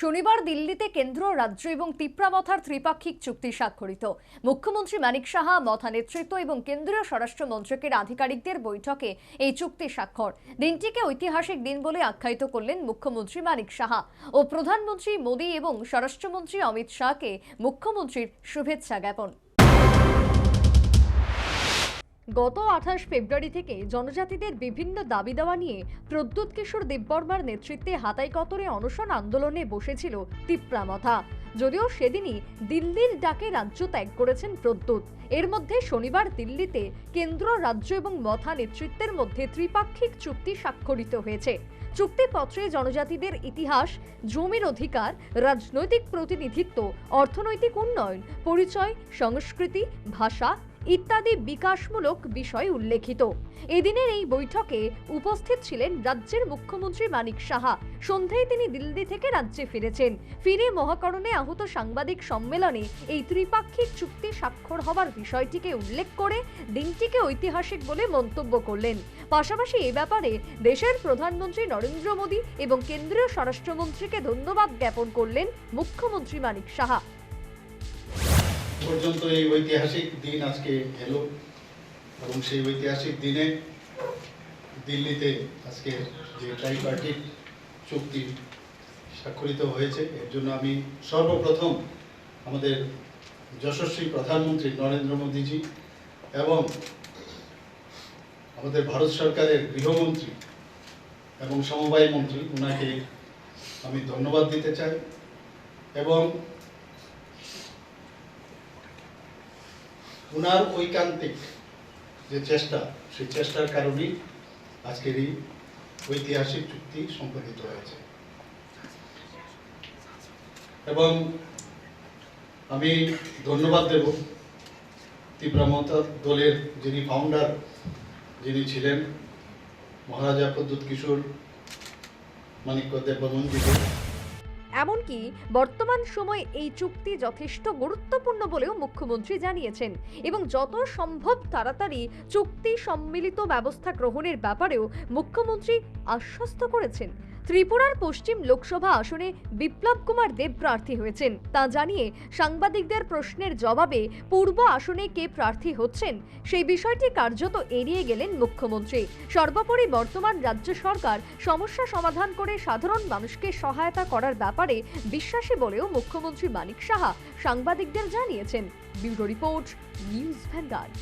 শনিবার দিল্লিতে কেন্দ্র রাজ্য এবং তিপ্রামথার ত্রিপাক্ষিক চুক্তি স্বাক্ষরিত। মুখ্যমন্ত্রী মানিক সাহা মথা নেতৃত্ব এবং কেন্দ্রীয় স্বরাষ্ট্র মন্ত্রকের আধিকারিকদের বৈঠকে এই চুক্তি স্বাক্ষর। দিনটিকে ঐতিহাসিক দিন বলে আখ্যায়িত করলেন মুখ্যমন্ত্রী মানিক সাহা ও প্রধানমন্ত্রী মোদী এবং স্বরাষ্ট্রমন্ত্রী অমিত শাহকে মুখ্যমন্ত্রীর শুভেচ্ছা জ্ঞাপন। গত আঠাশ ফেব্রুয়ারি থেকে জনজাতিদের বিভিন্ন দাবি দেওয়া নিয়ে প্রদ্যুৎ কিশোর দেববর্মার নেতৃত্বে হাতাই কতরে অনশন আন্দোলনে বসেছিল তিপ্রামথা যদিও সেদিনই দিল্লির ডাকে রাজ্য ত্যাগ করেছেন প্রদ্যুৎ। এর মধ্যে শনিবার দিল্লিতে কেন্দ্র, রাজ্য এবং মথা নেতৃত্বের মধ্যে ত্রিপাক্ষিক চুক্তি স্বাক্ষরিত হয়েছে। চুক্তিপত্রে জনজাতিদের ইতিহাস, জমির অধিকার, রাজনৈতিক প্রতিনিধিত্ব, অর্থনৈতিক উন্নয়ন, পরিচয়, সংস্কৃতি, ভাষা ইত্যাদি বিকাশমূলক বিষয় উল্লেখিত। এদিনের এই বৈঠকে উপস্থিত ছিলেন রাজ্যের মুখ্যমন্ত্রী মানিক সাহা। সন্ধ্যায় তিনি দিল্লি থেকে রাজ্যে ফিরেছেন। ফিরে মহাকরণে আহত সাংবাদিক সম্মেলনে এই ত্রিপাক্ষিক চুক্তি স্বাক্ষর হওয়ার বিষয়টিকে উল্লেখ করে দিনটিকে ঐতিহাসিক বলে মন্তব্য করলেন। পাশাপাশি এ ব্যাপারে দেশের প্রধানমন্ত্রী নরেন্দ্র মোদী এবং কেন্দ্রীয় স্বরাষ্ট্রমন্ত্রীকে ধন্যবাদ জ্ঞাপন করলেন মুখ্যমন্ত্রী মানিক সাহা। পর্যন্ত এই ঐতিহাসিক দিন আজকে এলো এবং সেই ঐতিহাসিক দিনে দিল্লিতে আজকে যে ট্রাইপার্টিক চুক্তি স্বাক্ষরিত হয়েছে, এর জন্য আমি সর্বপ্রথম আমাদের যশস্বী প্রধানমন্ত্রী নরেন্দ্র মোদীজি এবং আমাদের ভারত সরকারের গৃহমন্ত্রী এবং সমবায় মন্ত্রী ওনাকে আমি ধন্যবাদ দিতে চাই এবং ওনার ঐকান্তিক যে চেষ্টা, সেই চেষ্টার কারণেই আজকের এই ঐতিহাসিক চুক্তি সম্পাদিত হয়েছে। এবং আমি ধন্যবাদ দেব তীব্রামতা দলের যিনি ফাউন্ডার যিনি ছিলেন মহারাজা প্রদ্যুৎ কিশোর, মানিক্য দেববর্মনজিকে এমনকি বর্তমান সময়ে এই চুক্তি যথেষ্ট গুরুত্বপূর্ণ বলেও মুখ্যমন্ত্রী জানিয়েছেন এবং যত সম্ভব তাড়াতাড়ি চুক্তি সম্মিলিত ব্যবস্থা গ্রহণের ব্যাপারেও মুখ্যমন্ত্রী আশ্বস্ত করেছেন। ত্রিপুরার পশ্চিম লোকসভা আসনে বিপ্লব কুমার দেব প্রার্থী হয়েছেন। তা জানিয়ে সাংবাদিকদের প্রশ্নের জবাবে পূর্ব আসনে কে প্রার্থী হচ্ছেন, সেই বিষয়টি কার্যত এড়িয়ে গেলেন মুখ্যমন্ত্রী। সর্বোপরি বর্তমান রাজ্য সরকার সমস্যা সমাধান করে সাধারণ মানুষকে সহায়তা করার ব্যাপারে বিশ্বাসী বলেও মুখ্যমন্ত্রী মানিক সাহা সাংবাদিকদের জানিয়েছেন। Bureau report, news Vanguard.